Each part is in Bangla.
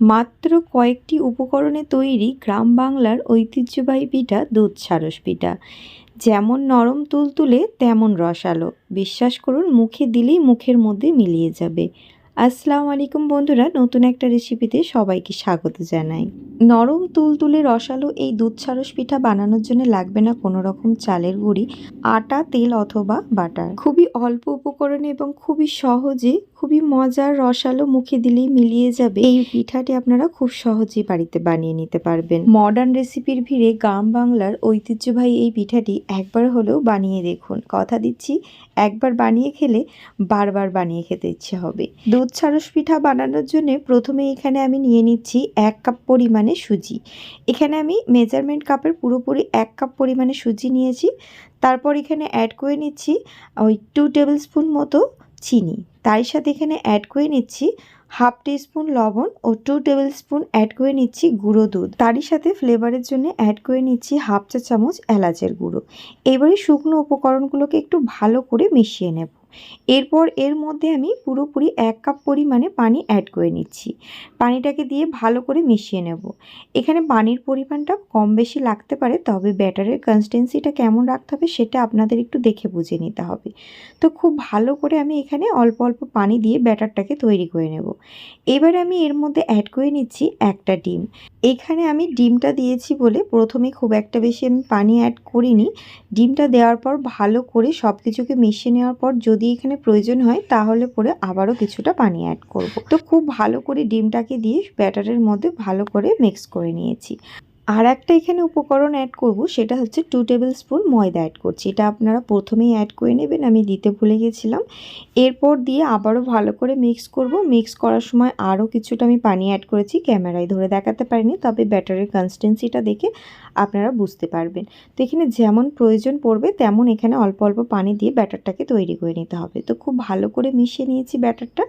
মাত্র কয়েকটি উপকরণে তৈরি গ্রাম বাংলার ঐতিহ্যবাহী পিঠা, দুধ সারস পিঠা। যেমন নরম তুলতুলে তেমন রসালো। বিশ্বাস করুন, মুখে দিলেই মুখের মধ্যে মিলিয়ে যাবে। আসসালামু আলাইকুম বন্ধুরা, নতুন একটা রেসিপিতে সবাইকে স্বাগত জানাই। নরম তুলতুলে রসালো এই দুধ সারস পিঠা বানানোর জন্য লাগবে না কোনো রকম চালের গুঁড়ি, আটা, তেল অথবা বাটার। খুবই অল্প উপকরণে এবং খুবই সহজে খুবই মজার রসালো মুখে দিলেই মিলিয়ে যাবে। এই পিঠাটি আপনারা খুব সহজেই বাড়িতে বানিয়ে নিতে পারবেন। মডার্ন রেসিপির ভিড়ে গ্রাম বাংলার ঐতিহ্যবাহী এই পিঠাটি একবার হলেও বানিয়ে দেখুন। কথা দিচ্ছি, একবার বানিয়ে খেলে বারবার বানিয়ে খেতে ইচ্ছে হবে। দুধ সারস পিঠা বানানোর জন্য প্রথমে এখানে আমি নিয়ে নিচ্ছি এক কাপ পরিমাণে সুজি। এখানে আমি মেজারমেন্ট কাপের পুরোপুরি এক কাপ পরিমাণে সুজি নিয়েছি। তারপর এখানে অ্যাড করে নিচ্ছি ওই টু টেবিল স্পুন মতো চিনি। তার সাথে এখানে অ্যাড করে নিচ্ছি। হাফ স্পুন লবণ ও টু টেবিল স্পুন অ্যাড করে নিচ্ছি গুঁড়ো দুধ। তারই সাথে ফ্লেভারের জন্য অ্যাড করে নিচ্ছি হাফ চা চামচ এলাচের গুঁড়ো। এবারে শুকনো উপকরণগুলোকে একটু ভালো করে মিশিয়ে নেব। এরপর এর মধ্যে আমি পুরোপুরি এক কাপ পরিমাণে পানি অ্যাড করে নিচ্ছি। পানিটাকে দিয়ে ভালো করে মিশিয়ে নেব। এখানে পানির পরিমাণটা কম বেশি লাগতে পারে, তবে ব্যাটারের কনসিস্টেন্সিটা কেমন রাখতে হবে সেটা আপনাদের একটু দেখে বুঝে নিতে হবে। তো খুব ভালো করে আমি এখানে অল্প অল্প পানি দিয়ে ব্যাটারটাকে তৈরি করে নেব। এবারে আমি এর মধ্যে অ্যাড করে নিচ্ছি একটা ডিম। এখানে আমি ডিমটা দিয়েছি বলে প্রথমে খুব একটা বেশি আমি পানি অ্যাড করিনি। ডিমটা দেওয়ার পর ভালো করে সব কিছুকে মিশিয়ে নেওয়ার পর যদি এখানে প্রয়োজন হয় তাহলে পরে আবারও কিছুটা পানি অ্যাড করব। তো খুব ভালো করে ডিমটাকে দিয়ে ব্যাটারের মধ্যে ভালো করে মিক্স করে নিয়েছি। আর একটা এখানে উপকরণ অ্যাড করব, সেটা হচ্ছে টু টেবিল স্পুন ময়দা অ্যাড করছি। এটা আপনারা প্রথমেই অ্যাড করে নেবেন, আমি দিতে ভুলে গেছিলাম। এরপর দিয়ে আবারও ভালো করে মিক্স করব। মিক্স করার সময় আরও কিছুটা আমি পানি অ্যাড করেছি, ক্যামেরায় ধরে দেখাতে পারিনি, তবে ব্যাটারের কনসিস্টেন্সিটা দেখে আপনারা বুঝতে পারবেন। তো এখানে যেমন প্রয়োজন পড়বে, তেমন এখানে অল্প অল্প পানি দিয়ে ব্যাটারটাকে তৈরি করে নিতে হবে। তো খুব ভালো করে মিশিয়ে নিয়েছি ব্যাটারটা।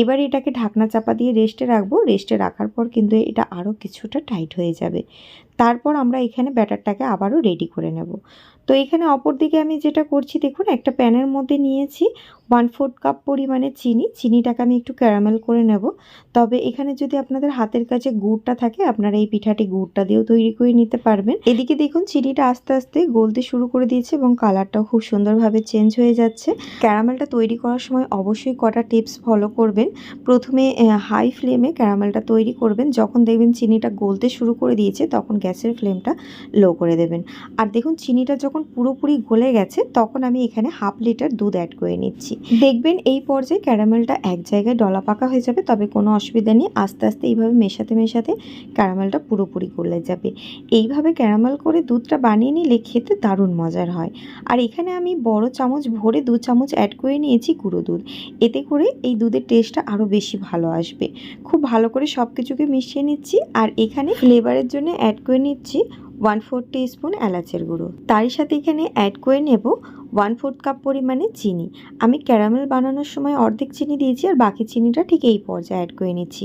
এবার এটাকে ঢাকনা চাপা দিয়ে রেস্টে রাখব। রেস্টে রাখার পর কিন্তু এটা আরও কিছুটা টাইট হয়ে যাবে। তারপর আমরা এখানে ব্যাটারটাকে আবারও রেডি করে নেব। তো এখানে অপর দিকে আমি যেটা করছি, দেখুন, একটা প্যানের মধ্যে নিয়েছি ওয়ান ফোর্থ কাপ পরিমাণে চিনি। চিনিটাকে আমি একটু ক্যারামেল করে নেব। তবে এখানে যদি আপনাদের হাতের কাছে গুড়টা থাকে, আপনারা এই পিঠাটি গুড়টা দিয়েও তৈরি করে নিতে পারবেন। এদিকে দেখুন, চিনিটা আস্তে আস্তে গলতে শুরু করে দিয়েছে এবং কালারটাও খুব সুন্দরভাবে চেঞ্জ হয়ে যাচ্ছে। ক্যারামেলটা তৈরি করার সময় অবশ্যই কটা টিপস ফলো করবেন। প্রথমে হাই ফ্লেমে ক্যারামেলটা তৈরি করবেন। যখন দেখবেন চিনিটা গলতে শুরু করে দিয়েছে, তখন গ্যাসের ফ্লেমটা লো করে দেবেন। আর দেখুন, চিনিটা যখন পুরোপুরি গলে গেছে, তখন আমি এখানে হাফ লিটার দুধ অ্যাড করে নিচ্ছি। দেখবেন এই পর্যায়ে ক্যারামেলটা এক জায়গায় ডলা পাকা হয়ে যাবে, তবে কোনো অসুবিধা নেই, আস্তে আস্তে এইভাবে মেশাতে মেশাতে ক্যারামেলটা পুরোপুরি গলে যাবে। এইভাবে ক্যারামেল করে দুধটা বানিয়ে নিলে খেতে দারুণ মজার হয়। আর এখানে আমি বড় চামচ ভরে দু চামচ অ্যাড করে নিয়েছি গুঁড়ো দুধ। এতে করে এই দুধের টেস্টটা আরও বেশি ভালো আসবে। খুব ভালো করে সব কিছুকে মিশিয়ে নিচ্ছি, আর এখানে ফ্লেভারের জন্য অ্যাড করে নিচ্ছি ওয়ান ফোর স্পুন এলাচের গুঁড়ো। তারই সাথে এখানে অ্যাড করে নেব ওয়ান ফোর্থ কাপ পরিমাণে চিনি। আমি ক্যারামেল বানানোর সময় অর্ধেক চিনি দিয়েছি আর বাকি চিনিটা ঠিক এই পর্যায়ে অ্যাড করে নিচ্ছি।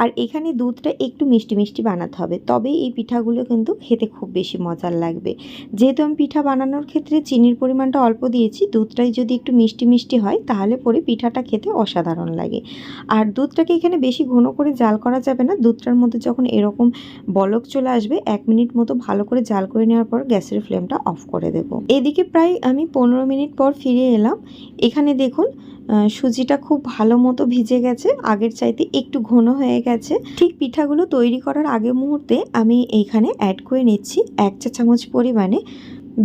আর এখানে দুধটা একটু মিষ্টি মিষ্টি বানাতে হবে তবেই এই পিঠাগুলো কিন্তু খেতে খুব বেশি মজার লাগবে। যেহেতু আমি পিঠা বানানোর ক্ষেত্রে চিনির পরিমাণটা অল্প দিয়েছি, দুধটাই যদি একটু মিষ্টি মিষ্টি হয়, তাহলে পরে পিঠাটা খেতে অসাধারণ লাগে। আর দুধটাকে এখানে বেশি ঘন করে জাল করা যাবে না, দুধটার মধ্যে যখন এরকম বলক চলে আসবে, এক মিনিট মতো ভালো করে জাল করে নেওয়ার পর গ্যাসের ফ্লেমটা অফ করে দেবো। এদিকে প্রায় আমি পনেরো মিনিট পর ফিরে এলাম। এখানে দেখুন সুজিটা খুব ভালো মতো ভিজে গেছে, আগের চাইতে একটু ঘন হয়ে গেছে। ঠিক পিঠাগুলো তৈরি করার আগে মুহূর্তে আমি এইখানে অ্যাড করে নিচ্ছি এক চা চামচ পরিমাণে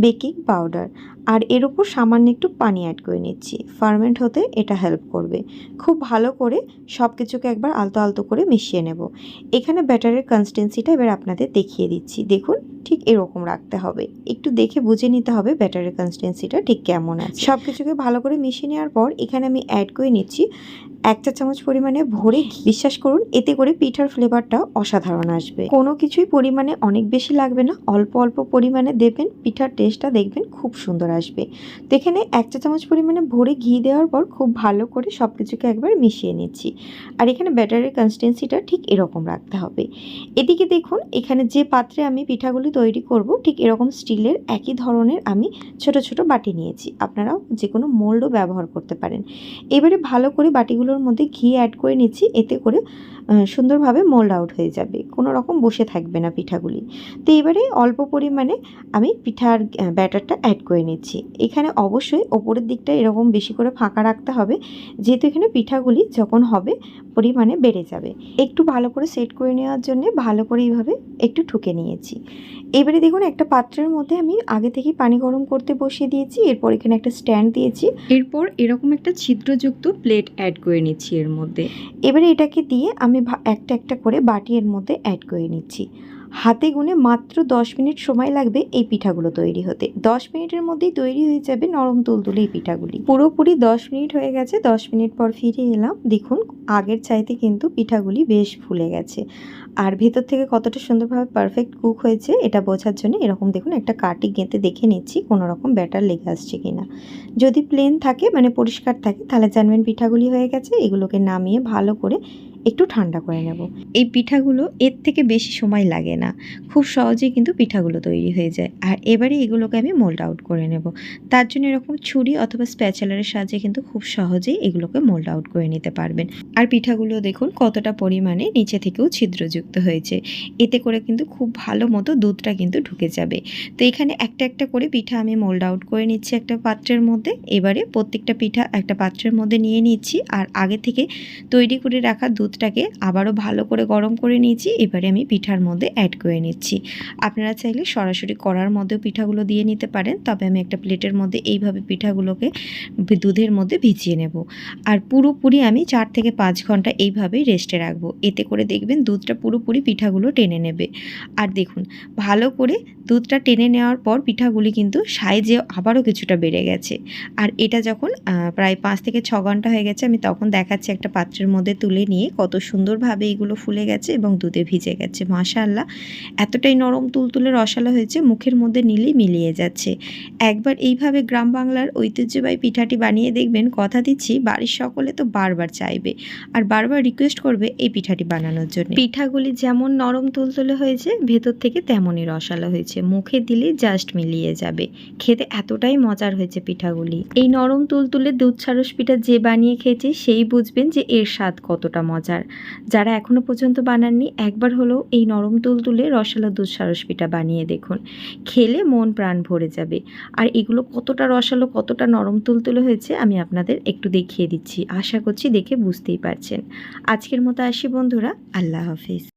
বেকিং পাউডার আর এর উপর সামান্য একটু পানি অ্যাড করে নিচ্ছি। ফার্মেন্ট হতে এটা হেল্প করবে। খুব ভালো করে সব কিছুকে একবার আলতো আলতো করে মিশিয়ে নেব। এখানে ব্যাটারের কনসিস্টেন্সিটা এবার আপনাদের দেখিয়ে দিচ্ছি। দেখুন, ঠিক এরকম রাখতে হবে। একটু দেখে বুঝে নিতে হবে ব্যাটারের কনসিস্টেন্সিটা ঠিক কেমন আছে। সব কিছুকে ভালো করে মিশিয়ে নেওয়ার পর এখানে আমি অ্যাড করে নিচ্ছি এক চা চামচ পরিমাণে ভরে বিশ্বাস করুন, এতে করে পিঠার ফ্লেভারটা অসাধারণ আসবে। কোনো কিছুই পরিমাণে অনেক বেশি লাগবে না। অল্প অল্প পরিমাণে দেবেন, পিঠার টেস্টটা দেখবেন খুব সুন্দর আসবে। তো এখানে এক চা চামচ পরিমাণে ভরে ঘি দেওয়ার পর খুব ভালো করে সব কিছুকে একবার মিশিয়ে নিচ্ছি। আর এখানে ব্যাটারের কনসিস্টেন্সিটা ঠিক এরকম রাখতে হবে। এদিকে দেখুন, এখানে যে পাত্রে আমি পিঠাগুলি তৈরি করব, ঠিক এরকম স্টিলের একই ধরনের আমি ছোট ছোট বাটি নিয়েছি। আপনারাও যে কোনো মোল্ডও ব্যবহার করতে পারেন। এবারে ভালো করে বাটিগুলোর মধ্যে ঘি অ্যাড করে নিচ্ছি, এতে করে সুন্দরভাবে মোল্ড আউট হয়ে যাবে। কোনো রকম বসে থাকবে না পিঠাগুলি। তো এবারে অল্প পরিমাণে আমি পিঠার ব্যাটারটা অ্যাড করে নিচ্ছি। এখানে অবশ্যই ওপরের দিকটা এরকম বেশি করে ফাঁকা রাখতে হবে। যেহেতু এখানে পিঠাগুলি যখন হবে পরিমাণে বেড়ে যাবে। একটু ভালো করে সেট করে নেওয়ার জন্য ভালো করে এইভাবে একটু ঠুকে নিয়েছি। এবারে দেখুন একটা পাত্রের মধ্যে আমি আগে থেকেই পানি গরম করতে বসিয়ে দিয়েছি এরপর এখানে একটা স্ট্যান্ড দিয়েছি। এরপর এরকম একটা ছিদ্রযুক্ত প্লেট অ্যাড করে নিচ্ছি এর মধ্যে। এবারে এটাকে দিয়ে আমি একটা একটা করে বাটি এর মধ্যে অ্যাড করে নিচ্ছি। হাতে গুনে মাত্র দশ মিনিট সময় লাগবে এই পিঠাগুলো তৈরি হতে। দশ মিনিটের মধ্যেই তৈরি হয়ে যাবে নরম তুলতুলে এই পিঠাগুলি। পুরোপুরি দশ মিনিট হয়ে গেছে, দশ মিনিট পর ফিরে এলাম। দেখুন, আগের চাইতে কিন্তু পিঠাগুলি বেশ ফুলে গেছে। আর ভেতর থেকে কতটা সুন্দরভাবে পারফেক্ট কুক হয়েছে, এটা বোঝার জন্য এরকম দেখুন একটা কাটি গেঁথে দেখে নিচ্ছি কোনো রকম ব্যাটার লেগে আসছে কিনা। যদি প্লেন থাকে মানে পরিষ্কার থাকে, তাহলে জানবেন পিঠাগুলি হয়ে গেছে, এগুলোকে নামিয়ে ভালো করে একটু ঠান্ডা করে নেব। এই পিঠাগুলো এর থেকে বেশি সময় লাগে না। খুব সহজেই কিন্তু পিঠাগুলো তৈরি হয়ে যায়। আর এবারে এগুলোকে আমি মোল্ড আউট করে নেব। তার জন্য এরকম ছুরি অথবা স্প্যাচেলারের সাহায্যে কিন্তু খুব সহজেই এগুলোকে মোল্ড আউট করে নিতে পারবেন। আর পিঠাগুলো দেখুন কতটা পরিমাণে নিচে থেকেও ছিদ্রযুক্ত হয়েছে। এতে করে কিন্তু খুব ভালো মতো দুধটা কিন্তু ঢুকে যাবে। তো এখানে একটা একটা করে পিঠা আমি মোল্ড আউট করে নিচ্ছি একটা পাত্রের মধ্যে। এবারে প্রত্যেকটা পিঠা একটা পাত্রের মধ্যে নিয়ে নিচ্ছি। আর আগে থেকে তৈরি করে রাখা দুধটাকে আবারও ভালো করে গরম করে নিয়েছি। এবারে আমি পিঠার মধ্যে অ্যাড করে নিচ্ছি। আপনারা চাইলে সরাসরি কড়ার মধ্যেও পিঠাগুলো দিয়ে নিতে পারেন, তবে আমি একটা প্লেটের মধ্যে এইভাবে পিঠাগুলোকে দুধের মধ্যে ভিজিয়ে নেব। আর পুরোপুরি আমি চার থেকে পাঁচ ঘণ্টা এইভাবেই রেস্টে রাখব। এতে করে দেখবেন দুধটা পুরোপুরি পিঠাগুলো টেনে নেবে। আর দেখুন, ভালো করে দুধটা টেনে নেওয়ার পর পিঠাগুলি কিন্তু সাইজে আবারও কিছুটা বেড়ে গেছে। আর এটা যখন প্রায় পাঁচ থেকে ছ ঘণ্টা হয়ে গেছে, আমি তখন দেখাচ্ছি একটা পাত্রের মধ্যে তুলে নিয়ে কত সুন্দরভাবে এগুলো ফুলে গেছে এবং দুধে ভিজে গেছে, মাশাআল্লাহ। এতটাই নরম তুলতুলে রসালো হয়েছে, মুখের মধ্যে নিলেই মিলিয়ে যাচ্ছে। একবার এইভাবে গ্রাম বাংলার ঐতিহ্যবাহী পিঠাটি বানিয়ে দেখবেন, কথা দিচ্ছি, বাড়ির সকলে তো বারবার চাইবে আর বারবার রিকোয়েস্ট করবে এই পিঠাটি বানানোর জন্য। পিঠাগুলি যেমন নরম তুলতুলে হয়েছে, ভেতর থেকে তেমনই রসালো হয়েছে, মুখে দিলে জাস্ট মিলিয়ে যাবে। খেতে এতটাই মজার হয়েছে পিঠাগুলি। এই নরম তুলতুলে দুধ সারস পিঠা যে বানিয়ে খেয়েছে, সেই বুঝবেন যে এর স্বাদ কতটা মজার যারা এখনও পর্যন্ত বানাননি, একবার হলেও এই নরম তুলতুলে রসালো দুধ সারস পিঠা বানিয়ে দেখুন। খেলে মন প্রাণ ভরে যাবে। আর এগুলো কতটা রসালো, কতটা নরম তুলতুলে হয়েছে, আমি আপনাদের একটু দেখিয়ে দিচ্ছি। আশা করছি দেখে বুঝতেই পারছেন। আজকের মতো আসি বন্ধুরা, আল্লাহ হাফিজ।